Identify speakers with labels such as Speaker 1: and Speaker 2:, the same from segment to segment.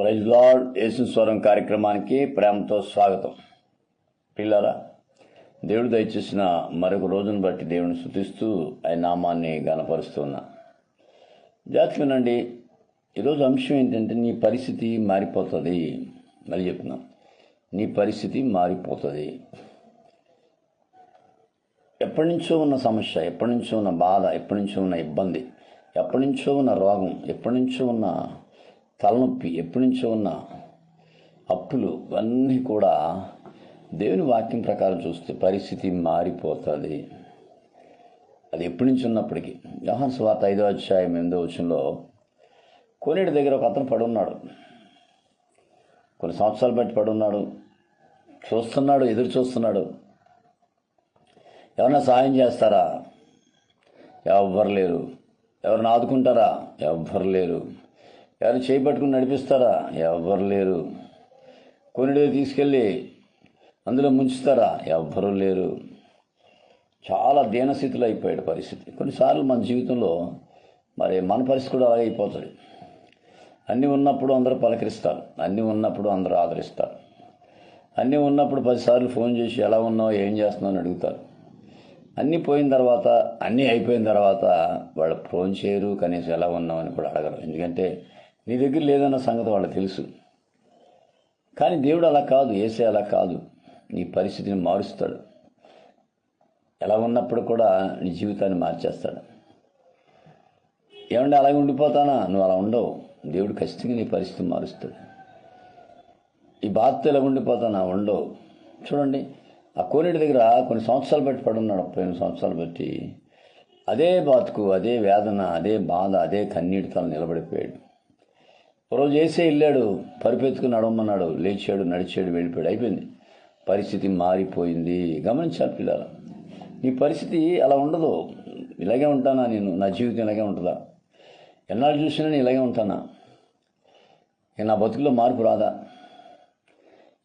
Speaker 1: Praise lord యేసు స్వరం కార్యక్రమానికి ప్రేమతో స్వాగతం. పిల్లరా దేవుడు దయచేసిన మరొక రోజును బట్టి దేవుని శుతిస్తూ ఆయన నామాన్ని గనపరుస్తున్నా జాతి వినండి ఈరోజు అంశం ఏంటంటే నీ పరిస్థితి మారిపోతుంది మళ్ళీ చెప్తున్నా. నీ పరిస్థితి మారిపోతుంది. ఎప్పటి నుంచో ఉన్న సమస్య ఎప్పటి నుంచో ఉన్న బాధ ఎప్పటి నుంచో ఉన్న ఇబ్బంది ఎప్పటి నుంచో ఉన్న రోగం ఎప్పటి నుంచో ఉన్న తలనొప్పి ఎప్పటి నుంచో ఉన్న అప్పులు ఇవన్నీ కూడా దేవుని వాక్యం ప్రకారం చూస్తే పరిస్థితి మారిపోతుంది. అది ఎప్పటి నుంచి ఉన్నప్పటికీ. యోహాన్ స్వార్త ఐదో అధ్యాయం ఎనిమిదో వచ్చంలో కోనేటి దగ్గర ఒక అతను పడున్నాడు. కొన్ని సంవత్సరాలు బట్టి పడున్నాడు. చూస్తున్నాడు ఎదురు చూస్తున్నాడు. ఎవరన్నా సహాయం చేస్తారా? ఎవరు లేరు. ఎవరిని ఆదుకుంటారా? ఎవరు లేరు. ఎవరిని చేయి నడిపిస్తారా? ఎవ్వరు లేరు. కొనిడే తీసుకెళ్ళి అందులో ముంచుతారా? ఎవ్వరూ లేరు. చాలా దీనస్థితిలో అయిపోయాడు పరిస్థితి. కొన్నిసార్లు మన జీవితంలో మరి మన పరిస్థితి కూడా అలాగే అయిపోతుంది. అన్నీ ఉన్నప్పుడు అందరూ పలకరిస్తారు. అన్నీ ఉన్నప్పుడు అందరూ ఆదరిస్తారు. అన్నీ ఉన్నప్పుడు పదిసార్లు ఫోన్ చేసి ఎలా ఉన్నావు ఏం చేస్తున్నావు అని అడుగుతారు. అన్నీ పోయిన తర్వాత అన్నీ అయిపోయిన తర్వాత వాళ్ళు ఫోన్ చేయరు కనీసం ఎలా ఉన్నావు అని కూడా అడగరు. ఎందుకంటే నీ దగ్గర లేదన్న సంగతి వాళ్ళకి తెలుసు. కానీ దేవుడు అలా కాదు ఏసే అలా కాదు. నీ పరిస్థితిని మారుస్తాడు. ఎలా ఉన్నప్పుడు కూడా నీ జీవితాన్ని మార్చేస్తాడు. ఏమంటే అలాగే ఉండిపోతానా? నువ్వు అలా ఉండవు. దేవుడు ఖచ్చితంగా నీ పరిస్థితి మారుస్తాడు. ఈ బాధతో ఎలా ఉండిపోతానా? ఉండవు. చూడండి ఆ కోనేటి దగ్గర కొన్ని సంవత్సరాలు బట్టి పడున్నాడు. ముప్పై సంవత్సరాలు బట్టి. అదే బాతుకు అదే వేదన అదే బాధ అదే కన్నీటితో నిలబడిపోయాడు. ఒకరోజు వేసే వెళ్ళాడు పరిపెత్తుకుని నడవమన్నాడు లేచాడు నడిచాడు వెళ్ళిపోయాడు అయిపోయింది. పరిస్థితి మారిపోయింది. గమనించాలి పిల్లలు. నీ పరిస్థితి అలా ఉండదు. ఇలాగే ఉంటానా నేను? నా జీవితం ఇలాగే ఉంటుందా? ఎన్నాళ్ళు చూసినా నేను ఇలాగే ఉంటానా? ఇక నా బతుకులో మార్పు రాదా?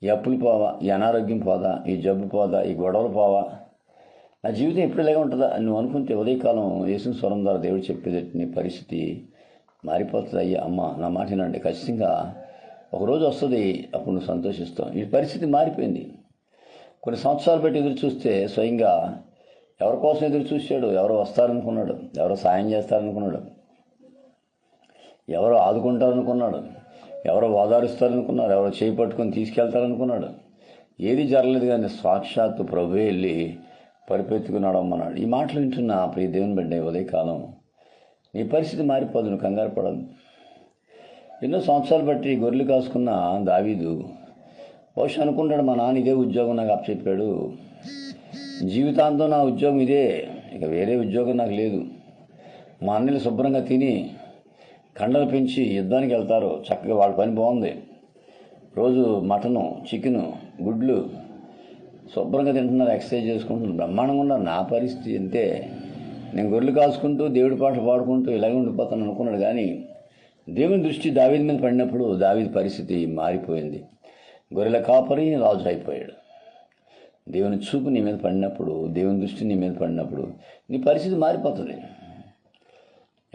Speaker 1: ఈ అప్పులు పోవా? ఈ అనారోగ్యం పోదా? ఈ జబ్బు పోదా? ఈ గొడవలు పోవా? నా జీవితం ఎప్పుడు ఇలాగే ఉంటుందా? నువ్వు అనుకుంటే ఉదయకాలం వేసిన స్వరం ద్వారా దేవుడు చెప్పేది నీ పరిస్థితి మారిపోతుంది. అయ్యా అమ్మ నా మాట వినండి. ఖచ్చితంగా ఒకరోజు వస్తుంది అప్పుడు నువ్వు సంతోషిస్తావు. ఈ పరిస్థితి మారిపోయింది. కొన్ని సంవత్సరాలు పెట్టి ఎదురు చూస్తే స్వయంగా ఎవరి కోసం ఎదురు చూశాడు? ఎవరు వస్తారనుకున్నాడు. ఎవరు సాయం చేస్తారనుకున్నాడు. ఎవరు ఆదుకుంటారనుకున్నాడు. ఎవరు ఓదారుస్తారనుకున్నారు. ఎవరో చేయి పట్టుకొని తీసుకెళ్తారనుకున్నాడు. ఏది జరగలేదు కానీ సాక్షాత్తు ప్రభు వెళ్ళి పరిపెత్తుకున్నాడు అమ్మన్నాడు ఈ మాటలు వింటున్నా ప్రియ దేవుని బిడ్డ ఉదయకాలం నీ పరిస్థితి మారిపోదు నువ్వు కంగారు పడదు ఎన్నో సంవత్సరాలు బట్టి గొర్రెలు కాసుకున్న దావీదు బహుశా అనుకుంటాడు మా నాన్న ఇదే ఉద్యోగం నాకు అప్పచెప్పాడు. జీవితాంతం నా ఉద్యోగం ఇదే ఇక వేరే ఉద్యోగం నాకు లేదు. మా అన్నలు శుభ్రంగా తిని కండలు పెంచి యుద్ధానికి వెళ్తారు. చక్కగా వాళ్ళ పని బాగుంది. రోజు మటను చికెను గుడ్లు శుభ్రంగా తింటున్నారు ఎక్సర్సైజ్ చేసుకుంటున్నారు. బ్రహ్మాండంగా ఉన్నారు. నా పరిస్థితి అంతే. నేను గొర్రెలు కాసుకుంటూ దేవుడి పాటలు పాడుకుంటూ ఇలాగే ఉండిపోతాను అనుకున్నాడు కానీ దేవుని దృష్టి దావీది మీద పడినప్పుడు దావీది పరిస్థితి మారిపోయింది. గొర్రెల కాపరి రాజు అయిపోయాడు. దేవుని చూపు నీ మీద పడినప్పుడు దేవుని దృష్టి నీ మీద పడినప్పుడు నీ పరిస్థితి మారిపోతుంది.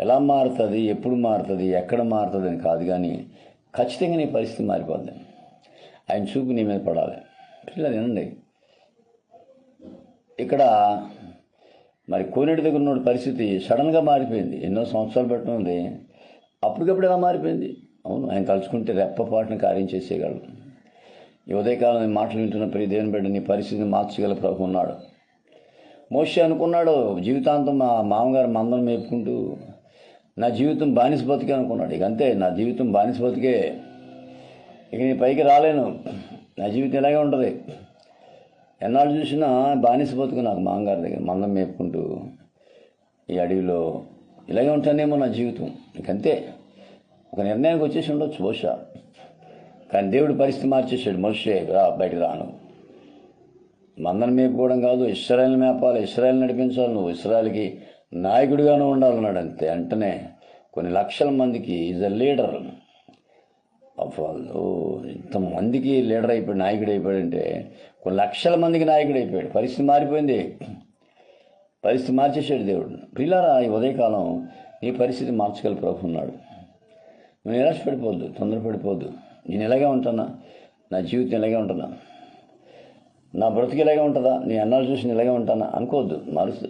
Speaker 1: ఎలా మారుతుంది ఎప్పుడు మారుతుంది ఎక్కడ మారుతుంది అని కాదు కానీ ఖచ్చితంగా నీ పరిస్థితి మారిపోద్ది. ఆయన చూపు నీ మీద పడాలి. పిల్లలు వినండి. ఇక్కడ మరి కోనేటి దగ్గర ఉన్న పరిస్థితి సడన్గా మారిపోయింది. ఎన్నో సంవత్సరాలు పెట్టడం ఉంది అప్పటికప్పుడు ఎలా మారిపోయింది? అవును ఆయన కలుసుకుంటే రెప్పపాటును కార్యం చేసేయగలడు. ఈ ఉదయకాలం మాటలు వింటున్న ప్రియ దేవుని బిడ్డ నీ పరిస్థితిని మార్చగల ప్రభు ఉన్నాడు. మోషే అనుకున్నాడు జీవితాంతం మా మామగారు మందం మేపుకుంటూ నా జీవితం బానిస బతికే అనుకున్నాడు. ఇక అంతే నా జీవితం బానిస బతికే. ఇక నీ పైకి రాలేను. నా జీవితం ఇలాగే ఉంటుంది. ఎన్నాళ్ళు చూసినా బానిస బతుకు నాకు మామగారి దగ్గర మందం మేపుకుంటూ ఈ అడవిలో ఇలాగే ఉంటానేమో నా జీవితం. ఇంకంతే ఒక నిర్ణయానికి వచ్చేసి ఉండొచ్చు బహుశా. కానీ దేవుడు పరిస్థితి మార్చేసాడు మనుషులే రా బయటకు రాను. మందను మేపుకోవడం కాదు ఇస్రాయల్ని మేపాలి ఇస్రాయల్ నడిపించాలి నువ్వు ఇస్రాయల్కి నాయకుడిగానే ఉండాలన్నాడు అంతే వెంటనే కొన్ని లక్షల మందికి ఈజ్ అ లీడర్. ఇంతమందికి లీడర్ అయిపోయాడు నాయకుడు అయిపోయాడంటే కొన్ని లక్షల మందికి నాయకుడు అయిపోయాడు. పరిస్థితి మారిపోయింది. పరిస్థితి మార్చేసాడు దేవుడు. పిల్లరా ఈ ఉదయకాలం నీ పరిస్థితి మార్చగల ప్రభు ఉన్నాడు. నువ్వు నిరాశపడిపోద్దు తొందరపడిపోద్దు నేను ఇలాగే ఉంటానా నా జీవితం ఇలాగే ఉంటుందా నా బ్రతికి ఇలాగే ఉంటుందా? నీ అన్నాలు చూసి నేను ఇలాగే ఉంటానా? అనుకోవద్దు మారుస్తూ.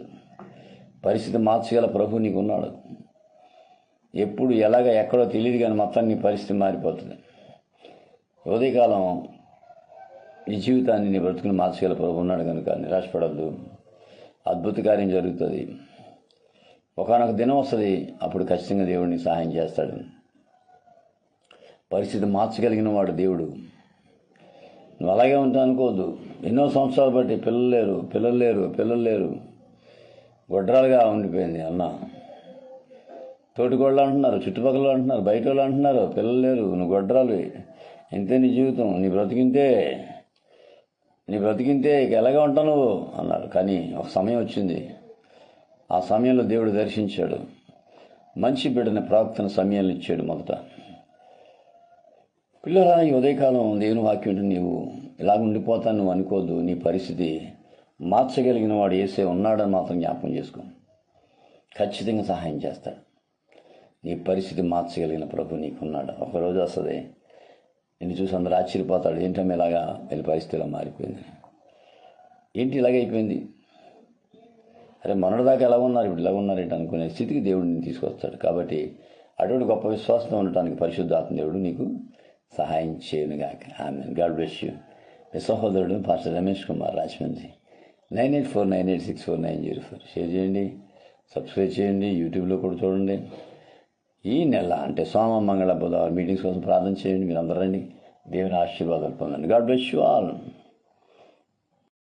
Speaker 1: పరిస్థితి మార్చగల ప్రభు నీకున్నాడు ఎప్పుడు ఎలాగ ఎక్కడో తెలియదు కానీ మొత్తం నీ పరిస్థితి మారిపోతుంది. ఉదయకాలం ఈ జీవితాన్ని నీ బ్రతుకుని మార్చగల ప్రభు ఉన్నాడు కనుక నిరాశపడద్దు అద్భుత కార్యం జరుగుతుంది. ఒకనొక దినం వస్తుంది అప్పుడు ఖచ్చితంగా దేవుడిని సహాయం చేస్తాడు. పరిస్థితి మార్చగలిగిన వాడు దేవుడు. నువ్వు అలాగే ఉంటా అనుకోవద్దు. ఎన్నో సంవత్సరాలు బట్టి పిల్లలు లేరు పిల్లలు లేరు పిల్లలు లేరు. గొడ్రాలుగా ఉండిపోయింది అన్న. తోటికోళ్ళు అంటున్నారు చుట్టుపక్కల అంటున్నారు బయట వాళ్ళు అంటున్నారు పిల్లలు లేరు నువ్వు గొడ్రాలు ఇంతే నీ జీవితం నీ బ్రతికింతే నీ బ్రతికింతే ఇక ఎలాగే ఉంటావు నువ్వు? అన్నారు. కానీ ఒక సమయం వచ్చింది. ఆ సమయంలో దేవుడు దర్శించాడు. మంచి బిడ్డని ప్రాప్తన సమయాన్ని ఇచ్చాడు మొదట. పిల్లరా ఈ ఉదయకాలం దేవుని వాక్యం నీవు ఇలాగ ఉండిపోతాను నువ్వు అనుకోద్దు నీ పరిస్థితి మార్చగలిగిన వాడు ఏసే ఉన్నాడని మాత్రం జ్ఞాపకం చేసుకో. ఖచ్చితంగా సహాయం చేస్తాడు. నీ పరిస్థితి మార్చగలిగిన ప్రభు నీకున్నాడు. ఒకరోజు వస్తుంది నిన్ను చూసి అందరూ ఆశ్చర్యపోతాడు ఏంటమ్మ ఇలాగా? వీళ్ళ పరిస్థితి ఇలా మారిపోయింది. ఏంటి ఇలాగైపోయింది అరే మొన్నటిదాకా ఎలా ఉన్నారు? ఇప్పుడు ఇలా ఉన్నారేంటి అనుకునే స్థితికి దేవుడిని తీసుకొస్తాడు. కాబట్టి అటువంటి గొప్ప విశ్వాసం ఉండటానికి పరిశుద్ధాత్మ దేవుడు నీకు సహాయం చేయనుగాక. ఆమె గాడ్ బ్లెస్ యూ. మీ సహోదరుడు pastor Ramesh Kumar Rajahmundry. Nine eight four nine eight six four nine zero four. Share చేయండి సబ్స్క్రైబ్ చేయండి యూట్యూబ్లో కూడా చూడండి. ఈ నెల అంటే సోమ మంగళ బుధవారం మీటింగ్స్ కోసం ప్రార్థన చేయండి మీరు అందరూ దేవుని ఆశీర్వాదాలు పొందండి. God bless you all.